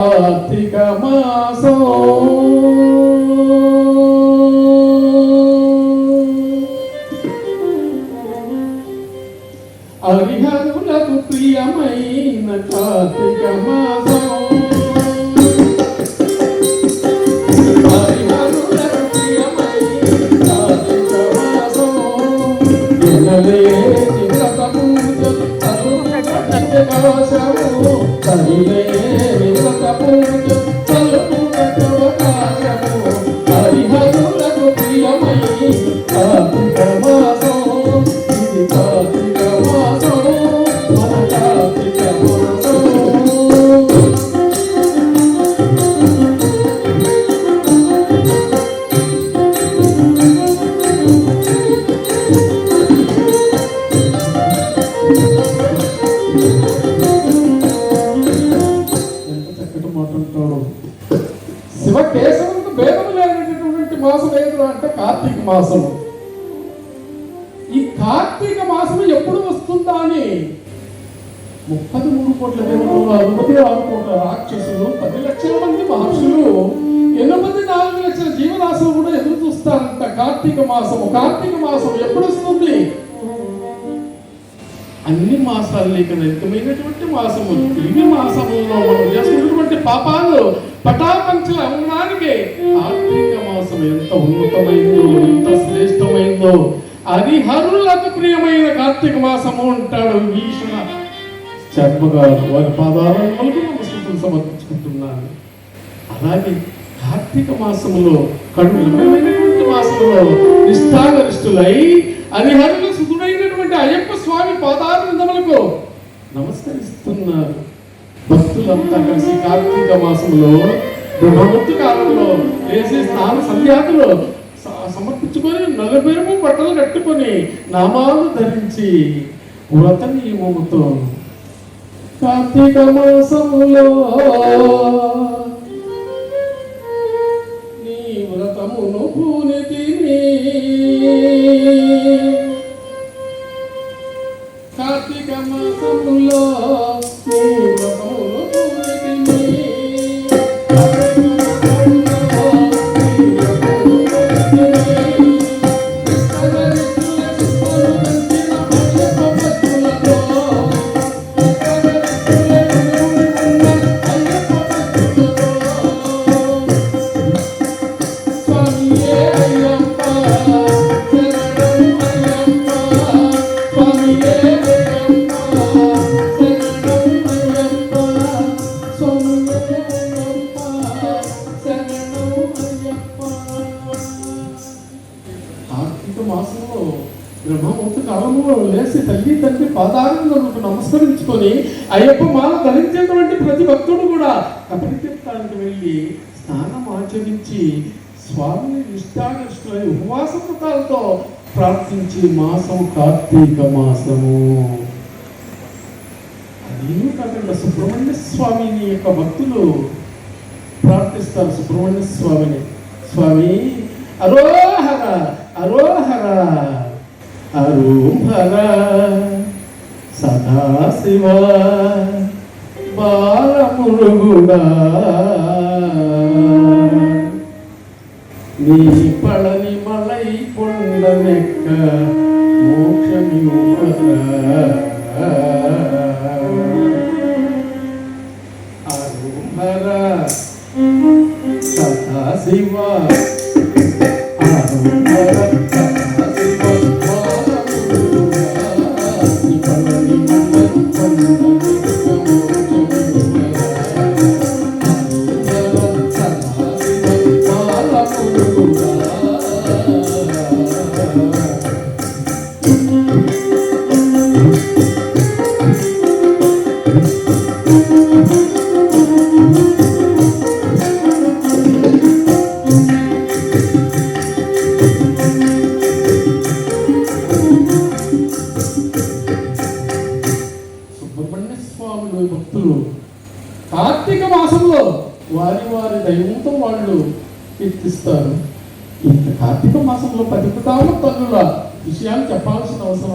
కార్తీక మాసం. హరిహరులకు ప్రియమైన కార్తీక మాసం. హరిహరులకు ప్రియమైన కార్తీక మాసం. మాసం. ఈ కార్తీక మాసం ఎప్పుడు వస్తుందా అని ముప్పది మూడు కోట్ల దేవుడు అరవై ఆరు కోట్ల రాక్షసులు. పది లక్షల మంది మహర్షులు ఎనిమిది నాలుగు లక్షల జీవరాశులు కూడా ఎదురు చూస్తారంట కార్తీక మాసము. కార్తీక మాసం ఎప్పుడు వస్తుంది? అన్ని మాసాలు లేక నిత్యమైనటువంటి మాసము? తిరిగి మాసములో మనం చేసుకున్నటువంటి పాపాలు పటాపంచల అవడానికి కార్తీక మాసం ఎంత ఉన్నతమైందో ఎంత శ్రేష్టమైందో. అది హరులకు ప్రియమైన కార్తీక మాసము అంటాడు భీషణ శర్మ గారు వారి పాదాలను నమస్కృతులు సమర్పించుకుంటున్నాను అలాగే కార్తీక మాసములో కఠినమైనటువంటి మాసములో నిష్ఠాగరిష్ఠులై హరిహరులు సుధుడైనటువంటి అయ్యప్ప స్వామి పాదారంధములకు నమస్కరిస్తున్నారు. అంతా కలిసి కార్తీక మాసంలో బ్రహ్మముక్తి కాలంలో వేసే స్నాన సంధ్యాతులు సమర్పించుకొని నలుబెరుము బట్టలు కట్టుకొని నామాలు ధరించి వ్రత నియమముతో కార్తీక మాసములో బ్రహ్మముహూర్త కాలంలో లేచి తల్లి తండ్రి పాదాలను నమస్కరించుకొని అయ్యప్ప మాల ధరించేటువంటి ప్రతి భక్తుడు కూడా కపిలతీర్థానికి వెళ్ళి స్నానం ఆచరించి స్వామిని నిష్ఠానిష్ఠులై ఉపవాస వ్రతాలతో ప్రార్థించి మాసం కార్తీక మాసము. అదేమీ కాకుండా సుబ్రహ్మణ్య స్వామిని యొక్క భక్తులు ప్రార్థిస్తారు సుబ్రహ్మణ్య స్వామిని స్వామి అరోహర అరోహర. అరోహర సదాశివ బాలమురుగుడా నీ పళని మలై పొండనెక్క మోక్షమివ్వరా. అరుహర సదాశివ అరుహర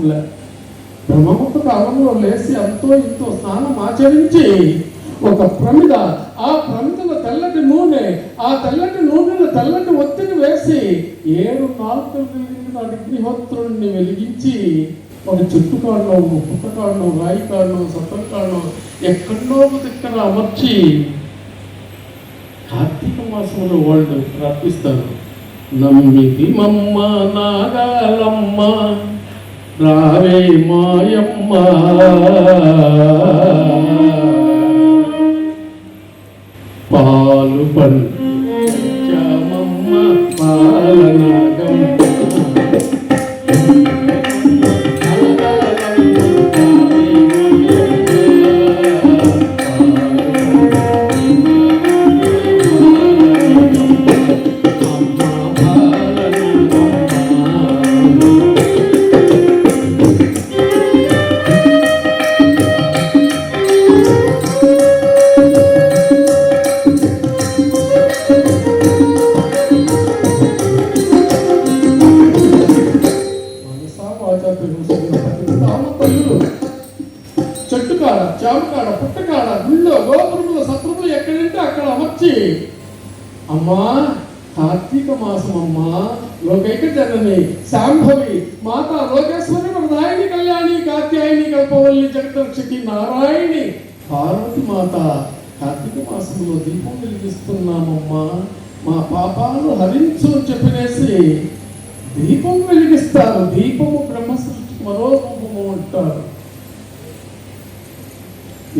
చెప్పాల్సిన బ్రహ్మముఖ కాలంలో లేచి అంతో ఇంతో స్నానం ఆచరించి ఒక ప్రమిద ఆ ప్రమిదలో తెల్లటి నూనె ఆ తెల్లటి నూనెలో తెల్లటి ఒత్తిడి వేసి ఏడు నాలుగు కలిగిన అగ్నిహోత్రుడిని వెలిగించి ఒక చెట్టు కాడలో ఒక పుట్ట కాడలో రాయి కాడలో సత్తం కాడలో ఎక్కడో ఒక దగ్గర అమర్చి కార్తీక మాసంలో వాళ్ళు ప్రార్థిస్తారు నమ్మిది మమ్మ నాగాలమ్మ. రావే మాయమ్మ. పాలు పండు కార్తీక మాసం లోకైక జనని శాంభవి మాత లోకేశ్వరి నాయని కళ్యాణి కాత్యాయని కల్పవల్లి జగదక్షకి నారాయణి. పార్వతి మాత కార్తీక మాసంలో దీపం వెలిగిస్తున్నామమ్మా. మా పాపాలు హరించు అని చెప్పినేసి దీపం వెలిగిస్తారు. దీపము బ్రహ్మ సృష్టి మరో రూపము అంటారు.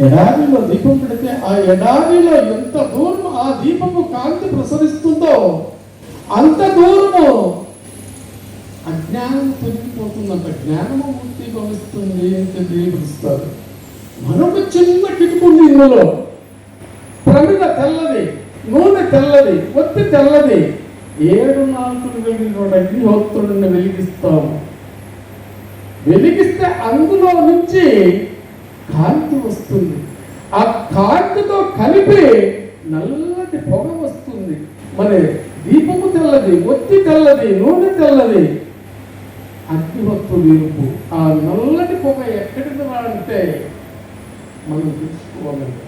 ఎడారిలో దీపం పెడితే ఆ ఎడారిలో ఎంత దూరం ఆ దీపము కాంతి ప్రసరిస్తుందో అంత దూరము. అజ్ఞానం తొలగిపోతుందంట జ్ఞానము మూర్తి భవిస్తుంది అని తెలియపరుస్తారు మరొక చిన్న కిటుకుంది ఇందులో. ప్రమిద తెల్లది నూనె తెల్లది ఒత్తి తెల్లది. ఏడు నాలుగు వెలిగిన అగ్నిహోత్రుడిని వెలిగిస్తాము. వెలిగిస్తే అందులో నుంచి కాంతి వస్తుంది. ఆ కాంతితో కలిపి నల్లటి పొగ వస్తుంది. మరి దీపము తెల్లది ఒత్తి తెల్లది నూనె తెల్లది. అగ్నిహోత్రుడు ఎరుపు ఆ నల్లటి పొగ ఎక్కడికి రాంటే మనం తెలుసుకోవాలంటే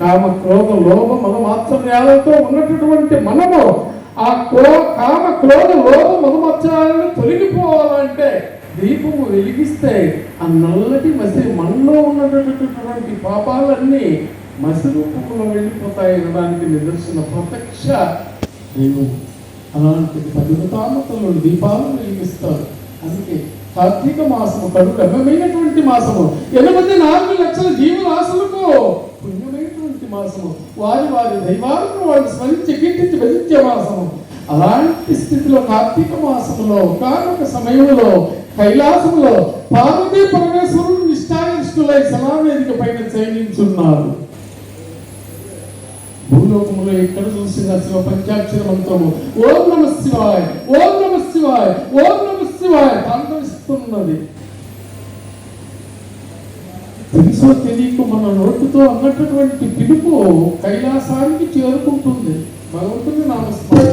కామ క్రోధ లోభ మన మాత్సర్యాలతో ఉన్నటువంటి మనము ఆ క్రో కామ క్రోధ లోభ మధుమత్సరాలను తొలగిపోవాలంటే దీపము వెలిగిస్తే ఆ నల్లటి మసి మనలో ఉన్నటువంటి పాపాలన్నీ మసి రూపంలో వెళ్ళిపోతాయి అనడానికి నిదర్శన ప్రత్యక్ష నేను అలాంటి పదివతామతలు దీపాలను వెలిగిస్తారు అందుకే కార్తీక మాసము కడు గర్భమైనటువంటి మాసము. ఎనిమిది నాలుగు లక్షల జీవరాశులకు పుణ్యమైనటువంటి మాసము. వారి వారి దైవాలను వాళ్ళు స్మరించి కీర్తించి భజించే మాసము. అలాంటి స్థితిలో కార్తీక మాసములో ఒకనొక సమయంలో కైలాసములో పార్వతీ పరమేశ్వరుడు నిష్టాయిష్ఠులై సమావేదిక పైన చయనించున్నారు భూలోకంలో ఎక్కడ చూసిన శివ పంచాక్షర మంత్రము ఓం నమ శివాయ ఓం నమ శివాయ ఓం నమ శివాయ తాండవిస్తున్నది తెలుసో తెలియక మన నోటితో అన్నటువంటి పిలుపు కైలాసానికి చేరుకుంటుంది. భగవంతుని నామస్మరణ.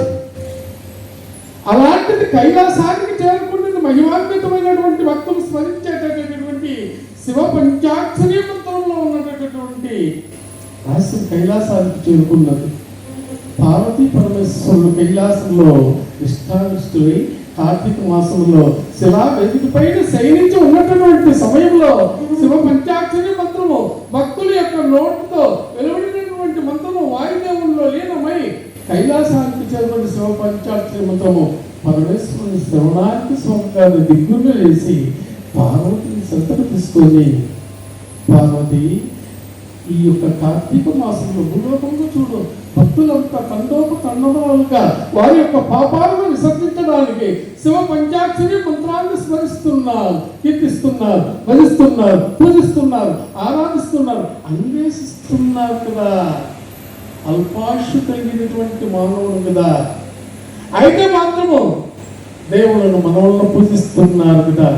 అలాంటిది కైలాసానికి చేరుకుంటుంది మహిమాన్వితమైనటువంటి భక్తులు స్మరించేటటువంటి శివ పంచాక్షరి మంత్రంలో ఉన్నటువంటి రహస్యం కైలాసానికి చేరుకున్నది పార్వతీ పరమేశ్వరుడు కైలాసంలో ఇష్టానిష్టులై కార్తీక మాసంలో శిలా వేదిక పైన శయనించి ఉన్నటువంటి సమయంలో శివ పంచాక్షరి మంత్రము భక్తుల యొక్క నోటితో వెలువడినటువంటి మంత్రము వాయుదేవుల్లో లీనమై కైలాసానికి చేరుకున్న శివ పంచాక్షరి మంత్రము పరమేశ్వరుని శ్రవణానికి స్వామి దిగ్గులు వేసి పార్వతిని సంతకు తీసుకొని పార్వతి ఈ యొక్క కార్తీక మాసంలో భూలోకంలో చూడు భక్తులంతా తండోప తండోలుగా వారి యొక్క పాపాలను విసర్జించడానికి శివ పంచాక్షరి మంత్రాన్ని స్మరిస్తున్నారు కీర్తిస్తున్నారు భజిస్తున్నారు పూజిస్తున్నారు ఆరాధిస్తున్నారు అన్వేషిస్తున్నారు కదా. అల్పాశు కలిగినటువంటి మానవుడు కదా. అయితే మాత్రము దేవులను మనవులను పూజిస్తున్నారు కదా.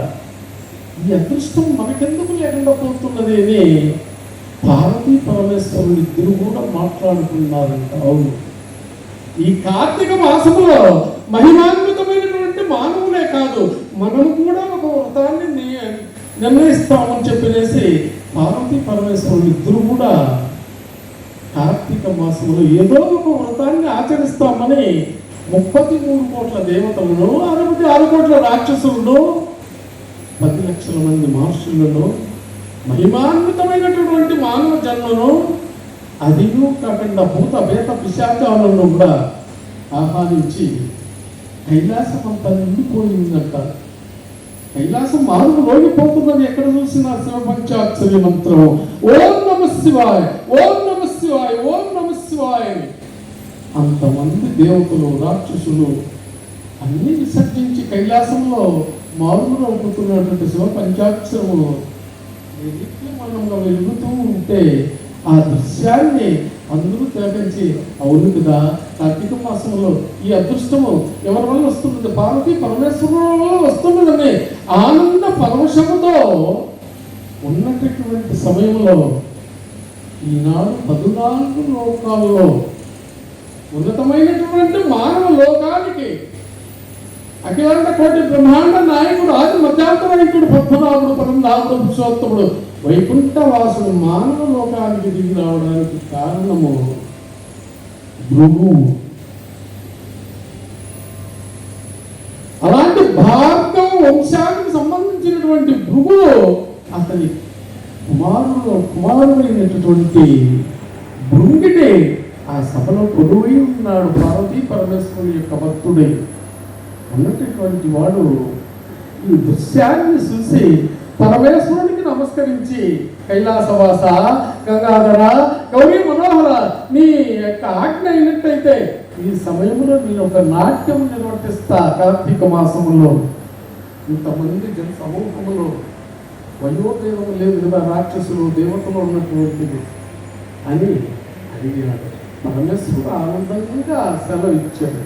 ఈ అదృష్టం మనకెందుకు లేకుండా పోతున్నది అని పార్వతీ పరమేశ్వరుడు ఇద్దరు కూడా మాట్లాడుకున్నారంట అవును. ఈ కార్తీక మాసములో మహిమాన్వితమైనటువంటి మానవులే కాదు మనం కూడా ఒక వ్రతాన్ని నిర్ణయిస్తామని చెప్పినేసి పార్వతీ పరమేశ్వరుడు ఇద్దరు కూడా కార్తీక మాసంలో ఏదో ఒక వ్రతాన్ని ఆచరిస్తామని ముప్పది మూడు కోట్ల దేవతలను అరవై ఆరు కోట్ల రాక్షసులను పది లక్షల మంది మహర్షులను మహిమాన్వితమైన మానవ జన్మను అదియూ కాకుండా భూత భేత పిశాచాలను కూడా ఆహ్వానించి కైలాసం అంతా నిండిపోయిందంట కైలాసం మారుగు లోగిపోతున్నది ఎక్కడ చూసినా శివపంచాక్షరి మంత్రం ఓం నమ శివాయ్ ఓం నమ శివాయ్ ఓం నమ శివాయ్ అంతమంది దేవతలు రాక్షసులు అన్ని విసర్జించి కైలాసంలో మారుగులు అవుతున్నటువంటి శివ పంచాక్షరము నిత్యమనంగా వెలుగుతూ ఉంటే ఆ దృశ్యాన్ని అందరూ తిలకించి అవును కదా కార్తీక మాసంలో ఈ అదృష్టము ఎవరి వల్ల వస్తున్నది? పార్వతి పరమేశ్వరుల వల్ల వస్తున్నదని ఆనంద పరమశముతో ఉన్నటువంటి సమయంలో ఈనాడు పద్నాలుగు లోకాల్లో ఉన్నతమైనటువంటి మానవ లోకానికి అఖిలాండ కోటి బ్రహ్మాండ నాయకుడు ఆది మధ్యాంతరాయకుడు పద్మనాభుడు పరంధాముడు పురుషోత్తముడు. వైకుంఠవాసుడు మానవ లోకానికి దిగి రావడానికి కారణము భృగు అలాంటి భార్గవ వంశానికి సంబంధించినటువంటి భృగు అతని కుమారుడు కుమారుడైనటువంటి భృంగిడే ఆ సభలో కొడువై ఉన్నాడు. పార్వతీ పరమేశ్వరుని యొక్క భక్తుడే. ఉన్నటువంటి వాడు ఈ దృశ్యాన్ని చూసి పరమేశ్వరునికి నమస్కరించి కైలాసవాస గంగాధర గౌరీ మనోహర నీ యొక్క ఆజ్ఞ అయినట్టయితే ఈ సమయంలో నేను ఒక నాట్యం నిర్వర్తిస్తా కార్తీక మాసములో ఇంతమంది జన సమూహంలో వయోదేవం లేదు కదా రాక్షసులు దేవతలు ఉన్నటువంటిది అని అడిగినాడు. పరమేశ్వరుడు ఆనందంగా సెలవు ఇచ్చాడు